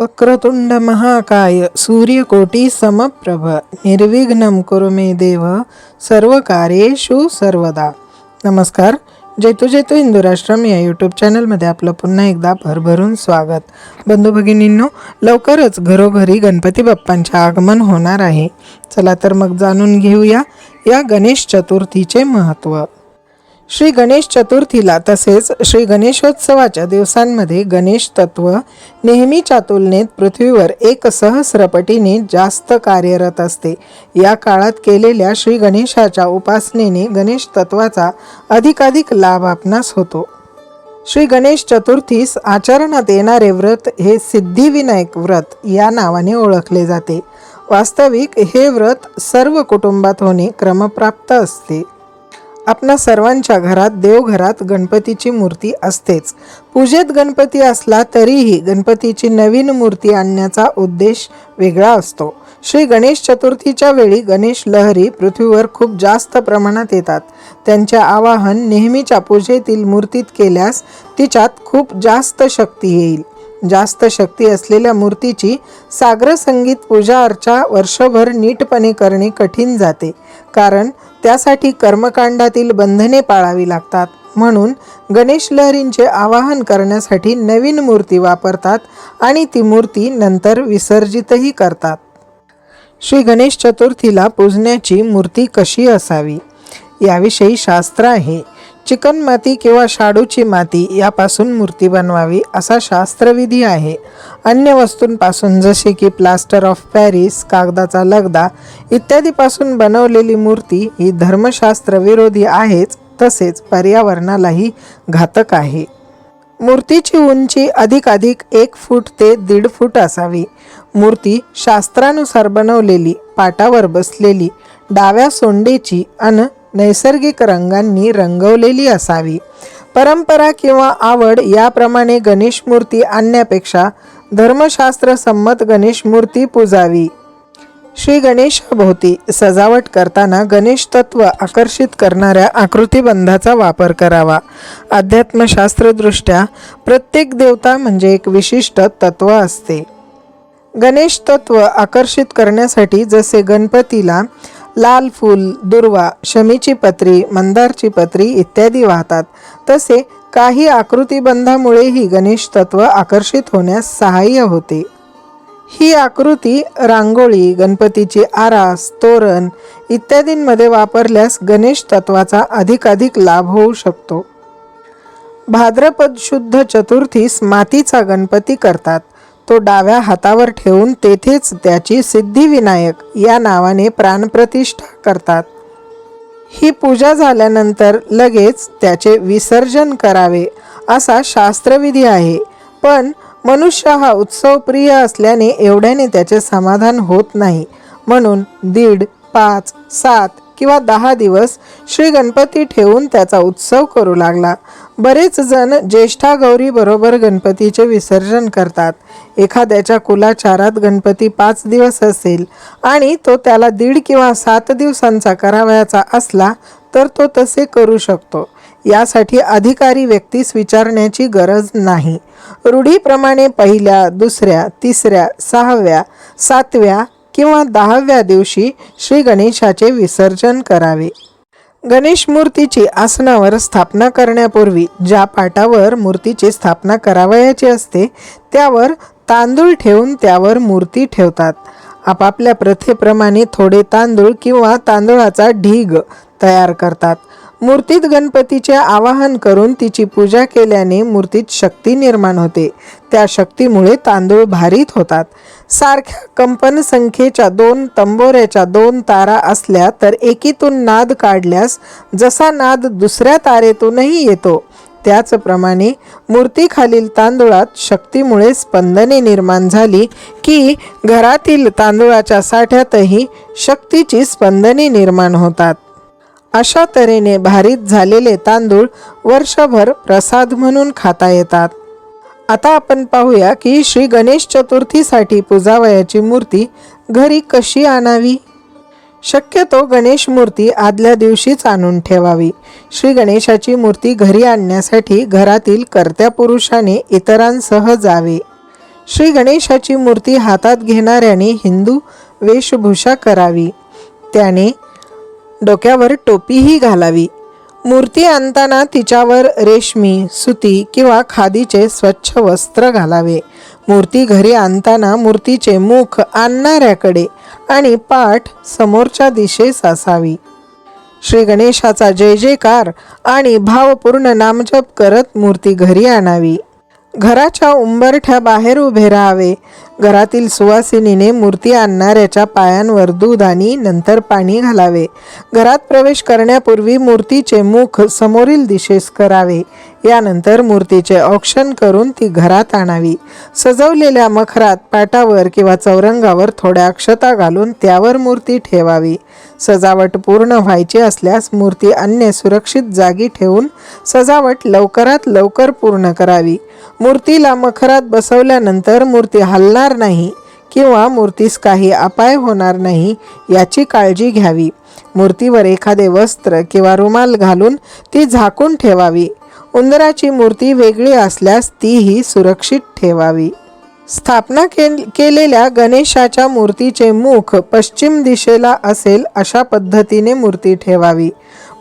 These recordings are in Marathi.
वक्रतुंड महाकाय सूर्यकोटी समप्रभ निर्विघ्नम कुरु मे देव सर्व कार्येषु सर्वदा। नमस्कार जेतू जेतू हिंदू राष्ट्रम या यूट्यूब चॅनलमध्ये आपलं पुन्हा एकदा भरभरून स्वागत. बंधू भगिनींनो लवकरच घरोघरी गणपती बाप्पांचे आगमन होणार आहे. चला तर मग जाणून घेऊया या गणेश चतुर्थीचे महत्त्व श्री गणेश चतुर्थीला तसेच श्री गणेशोत्सवाच्या दिवसांमध्ये गणेश तत्व नेहमीच्या तुलनेत पृथ्वीवर एक सहस्रपटीने जास्त कार्यरत असते. या काळात केलेल्या श्री गणेशाच्या उपासनेने गणेश तत्वाचा अधिकाधिक लाभ आपणास होतो. श्री गणेश चतुर्थीस आचरणात येणारे व्रत हे सिद्धिविनायक व्रत या नावाने ओळखले जाते. वास्तविक हे व्रत सर्व कुटुंबात होणे क्रमप्राप्त असते. आपणा सर्वांच्या घरात देवघरात गणपतीची मूर्ती असतेच. पूजेत गणपती असला तरीही गणपतीची नवीन मूर्ती आणण्याचा उद्देश वेगळा असतो. श्री गणेश चतुर्थीच्या वेळी गणेश लहरी पृथ्वीवर खूप जास्त प्रमाणात येतात. त्यांचे आवाहन नेहमीच्या पूजेतील मूर्तीत केल्यास तिच्यात खूप जास्त शक्ती येईल. जास्त शक्ती असलेल्या मूर्तीची सागर संगीत पूजा अर्चा वर्षभर नीटपणे करणे कठीण जाते कारण त्यासाठी कर्मकांडातील बंधने पाळावी लागतात. म्हणून गणेश लहरींचे आवाहन करण्यासाठी नवीन मूर्ती वापरतात आणि ती मूर्ती नंतर विसर्जितही करतात. श्री गणेश चतुर्थीला पूजण्याची मूर्ती कशी असावी? याविषयी शास्त्र आहे. चिकन माती किंवा शाडूची माती यापासून मूर्ती बनवावी असा शास्त्रविधी आहे. अन्य वस्तूंपासून जसे की प्लास्टर ऑफ पॅरिस कागदाचा लगदा इत्यादीपासून बनवलेली मूर्ती ही धर्मशास्त्र विरोधी आहेच तसेच पर्यावरणालाही घातक आहे. मूर्तीची उंची अधिकाधिक एक फूट ते दीड फूट असावी. मूर्ती शास्त्रानुसार बनवलेली पाटावर बसलेली डाव्या सोंडेची अन नैसर्गिक रंगांनी रंगवलेली असावी. परंपरा किंवा आवड याप्रमाणे गणेश मूर्ती आणण्यापेक्षा धर्मशास्त्र संमत गणेश मूर्ती पूजावी. श्री गणेशाभोवती सजावट करताना गणेश तत्व आकर्षित करणाऱ्या आकृतीबंधाचा वापर करावा. अध्यात्मशास्त्रदृष्ट्या प्रत्येक देवता म्हणजे एक विशिष्ट तत्व असते. गणेश तत्व आकर्षित करण्यासाठी जसे गणपतीला लाल फूल दुर्वा शमीची पत्री मंदारची पत्री इत्यादी वाहतात. तसे काही आकृतीबंधामुळेही गणेश तत्व आकर्षित होण्यास सहाय्य होते. ही आकृती रांगोळी गणपतीची आरास तोरण इत्यादींमध्ये वापरल्यास गणेश तत्वाचा अधिकाधिक लाभ होऊ शकतो. भाद्रपद शुद्ध चतुर्थीस मातीचा गणपती करतात. तो डाव्या हातावर ठेवून तेथेच त्याची सिद्धिविनायक या नावाने प्राणप्रतिष्ठा करतात. ही पूजा झाल्यानंतर लगेच त्याचे विसर्जन करावे असा शास्त्रविधी आहे. पण मनुष्य हा उत्सवप्रिय असल्याने एवढ्याने त्याचे समाधान होत नाही. म्हणून दीड पाच सात किंवा दहा दिवस श्री गणपती ठेवून त्याचा उत्सव करू लागला. बरेच जण ज्येष्ठा गौरीबरोबर गणपतीचे विसर्जन करतात. एखाद्याच्या कुलाचारात गणपती पाच दिवस असेल आणि तो त्याला दीड किंवा सात दिवसांचा करावयाचा असला तर तो तसे करू शकतो. यासाठी अधिकारी व्यक्तीस विचारण्याची गरज नाही. रूढीप्रमाणे पहिल्या दुसऱ्या तिसऱ्या सहाव्या सातव्या किंवा दहाव्या दिवशी श्री गणेशाचे विसर्जन करावे. गणेश मूर्तीची आसनावर स्थापना करण्यापूर्वी ज्या पाटावर मूर्तीची स्थापना करावयाची असते त्यावर तांदूळ ठेवून त्यावर मूर्ती ठेवतात. आपापल्या प्रथेप्रमाणे थोडे तांदूळ किंवा तांदूळाचा ढीग तयार करतात. मूर्तीत गणपतीचे आवाहन करून तिची पूजा केल्याने मूर्तीत शक्ती निर्माण होते. त्या शक्तीमुळे तांदूळ भारीत होतात. सारख्या कंपन संख्येच्या दोन तंबोऱ्याच्या दोन तारा असल्या तर एकीतून नाद काढल्यास जसा नाद दुसऱ्या तारेतूनही येतो. त्याचप्रमाणे मूर्तीखालील तांदूळात शक्तीमुळे स्पंदने निर्माण झाली की घरातील तांदूळाच्या साठ्यातही शक्तीची स्पंदने निर्माण होतात. अशा तऱ्हेने भारीत झालेले तांदूळ वर्षभर प्रसाद म्हणून खाता येतात. आता आपण पाहूया की श्री गणेश चतुर्थीसाठी पूजावयाची मूर्ती घरी कशी आणावी? शक्यतो गणेश मूर्ती आदल्या दिवशीच आणून ठेवावी. श्री गणेशाची मूर्ती घरी आणण्यासाठी घरातील कर्त्या पुरुषाने इतरांसह जावे. श्री गणेशाची मूर्ती हातात घेणाऱ्याने हिंदू वेशभूषा करावी. त्याने डोक्यावर टोपीही घालावी. मूर्ती आणताना तिच्यावर रेशमी सुती किंवा खादीचे स्वच्छ वस्त्र घालावे. मूर्ती घरी आणताना मूर्तीचे मुख आणणाऱ्याकडे आणि पाठ समोरच्या दिशेस असावी. श्री गणेशाचा जय जयकार आणि भावपूर्ण नामजप करत मूर्ती घरी आणावी. घराच्या उंबरठ्या बाहेर उभे राहावे. घरातील सुवासिनीने मूर्ती आणणाऱ्याच्या पायांवर दूध आणि नंतर पाणी घालावे. घरात प्रवेश करण्यापूर्वी मूर्तीचे मुख समोरील दिशेस करावे. यानंतर मूर्तीचे औक्षण करून ती घरात आणावी. सजवलेल्या मखरात पाटावर किंवा चौरंगावर थोड्या अक्षता घालून त्यावर मूर्ती ठेवावी. सजावट पूर्ण व्हायची असल्यास मूर्ती अन्य सुरक्षित जागी ठेवून सजावट लवकरात लवकर पूर्ण करावी. मूर्तीला मखरात बसवल्यानंतर मूर्ती हलणार नाही किंवा मूर्तीस काही अपाय होणार नाही याची काळजी घ्यावी. मूर्तीवर एखादे वस्त्र किंवा रुमाल घालून ती झाकून ठेवावी. उंदराची मूर्ती वेगळी असल्यास तीही सुरक्षित ठेवावी. स्थापना केल केलेल्या गणेशाच्या मूर्तीचे मुख पश्चिम दिशेला असेल अशा पद्धतीने मूर्ती ठेवावी.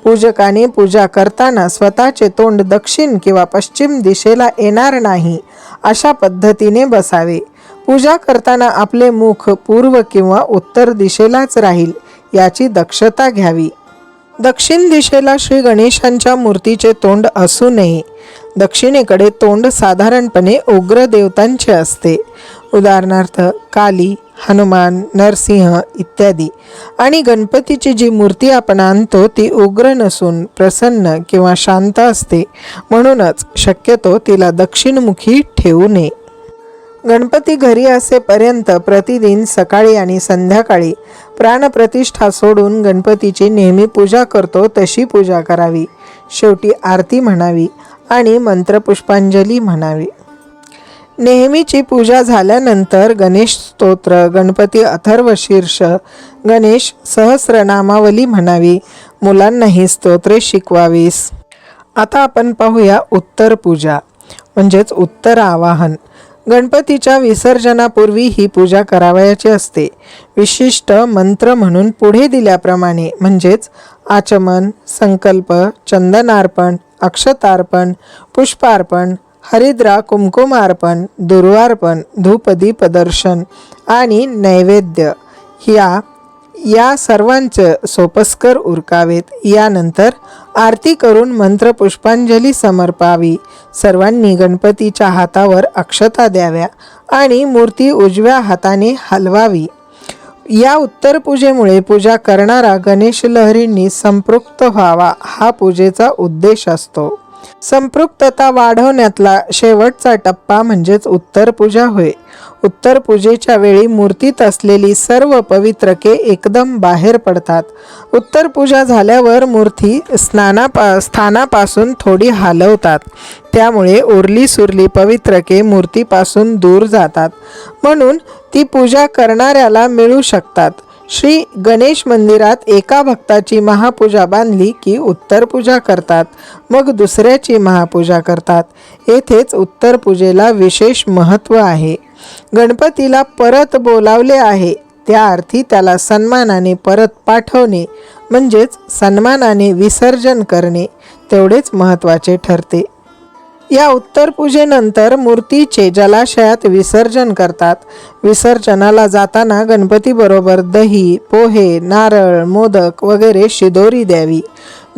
पूजकाने पूजा करताना स्वतःचे तोंड दक्षिण किंवा पश्चिम दिशेला येणार नाही अशा पद्धतीने बसावे. पूजा करताना आपले मुख पूर्व किंवा उत्तर दिशेलाच राहील याची दक्षता घ्यावी. दक्षिण दिशेला श्री गणेशांच्या मूर्तीचे तोंड असू नये. दक्षिणेकडे तोंड साधारणपणे उग्र देवतांचे असते. उदाहरणार्थ काली हनुमान नरसिंह इत्यादी. आणि गणपतीची जी मूर्ती आपण आणतो ती उग्र नसून प्रसन्न किंवा शांत असते म्हणूनच शक्यतो तिला दक्षिणमुखी ठेवू नये. गणपती घरी असेपर्यंत प्रतिदिन सकाळी आणि संध्याकाळी प्राणप्रतिष्ठा सोडून गणपतीची नेहमी पूजा करतो तशी पूजा करावी. शेवटी आरती म्हणावी आणि मंत्रपुष्पांजली म्हणावी. नेहमीची पूजा झाल्यानंतर गणेश स्तोत्र गणपती अथर्व शीर्ष गणेश सहस्रनामावली म्हणावी मुलांना ही स्तोत्रे शिकवावीस. आता आपण पाहूया उत्तर पूजा म्हणजेच उत्तर आवाहन. गणपतीच्या विसर्जनापूर्वी ही पूजा करावयाची असते. विशिष्ट मंत्र म्हणून पुढे दिल्याप्रमाणे म्हणजेच आचमन संकल्प चंदनार्पण अक्षतार्पण पुष्पार्पण हरिद्रा कुमकुमार्पण दुर्वार्पण धूपदीप दर्शन आणि नैवेद्य ह्या या सर्वांचं सोपस्कर उरकावेत. यानंतर आरती करून मंत्रपुष्पांजली समर्पावी. सर्वांनी गणपतीच्या हातावर अक्षता द्याव्या आणि मूर्ती उजव्या हाताने हलवावी. या उत्तर पूजेमुळे पूजा करणारा गणेश लहरींनी संपृक्त व्हावा हा पूजेचा उद्देश असतो. संपृक्तता वाढवण्यातला शेवटचा टप्पा म्हणजेच उत्तर पूजा होय. उत्तर पूजेच्या वेळी मूर्तीत असलेली सर्व पवित्रके एकदम बाहेर पडतात. उत्तर पूजा झाल्यावर मूर्ती स्नानापा स्थानापासून थोडी हलवतात. त्यामुळे उरली सुरली पवित्रके मूर्तीपासून दूर जातात. म्हणून ती पूजा करणाऱ्याला मिळू शकतात. श्री गणेश मंदिरात एका भक्ताची महापूजा बांधली की उत्तर पूजा करतात मग दुसऱ्याची महापूजा करतात. येथेच उत्तर पूजेला विशेष महत्त्व आहे. गणपतीला परत बोलावले आहे. त्या अर्थी त्याला सन्मानाने परत पाठवणे म्हणजेच सन्मानाने विसर्जन करणे तेवढेच महत्त्वाचे ठरते. या उत्तर पूजेनंतर मूर्तीचे जलाशयात विसर्जन करतात. विसर्जनाला जाताना गणपतीबरोबर दही पोहे नारळ मोदक वगैरे शिदोरी द्यावी.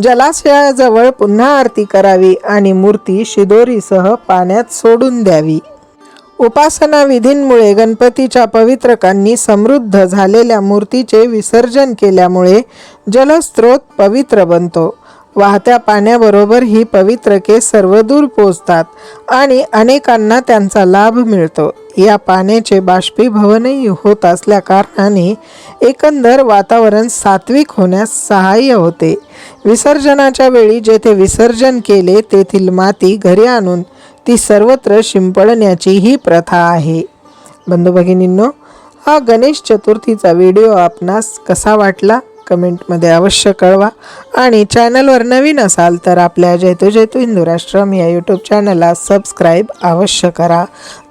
जलाशयाजवळ पुन्हा आरती करावी आणि मूर्ती शिदोरीसह पाण्यात सोडून द्यावी. उपासना विधींमुळे गणपतीच्या पवित्रकांनी समृद्ध झालेल्या मूर्तीचे विसर्जन केल्यामुळे जलस्रोत पवित्र बनतो. वाहत्या पाण्याबरोबर ही पवित्र केस सर्वदूर पोचतात आणि अनेकांना त्यांचा लाभ मिळतो. या पाण्याचे बाष्पीभवनही होत असल्या कारणाने एकंदर वातावरण सात्विक होण्यास सहाय्य होते. विसर्जनाच्या वेळी जेथे विसर्जन केले तेथील माती घरी आणून ती सर्वत्र शिंपडण्याची ही प्रथा आहे. बंधू भगिनींनो हा गणेश चतुर्थीचा व्हिडिओ आपणास कसा वाटला? कमेंटमध्ये अवश्य कळवा. आणि चॅनलवर नवीन असाल तर आपल्या जैतू जैतू हिंदू राष्ट्रम या यूट्यूब चॅनलला सबस्क्राईब अवश्य करा.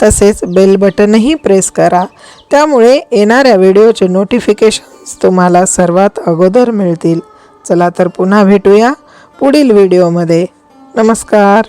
तसेच बेल बटनही प्रेस करा. त्यामुळे येणाऱ्या व्हिडिओचे नोटिफिकेशन्स तुम्हाला सर्वात अगोदर मिळतील. चला तर पुन्हा भेटूया पुढील व्हिडिओमध्ये नमस्कार.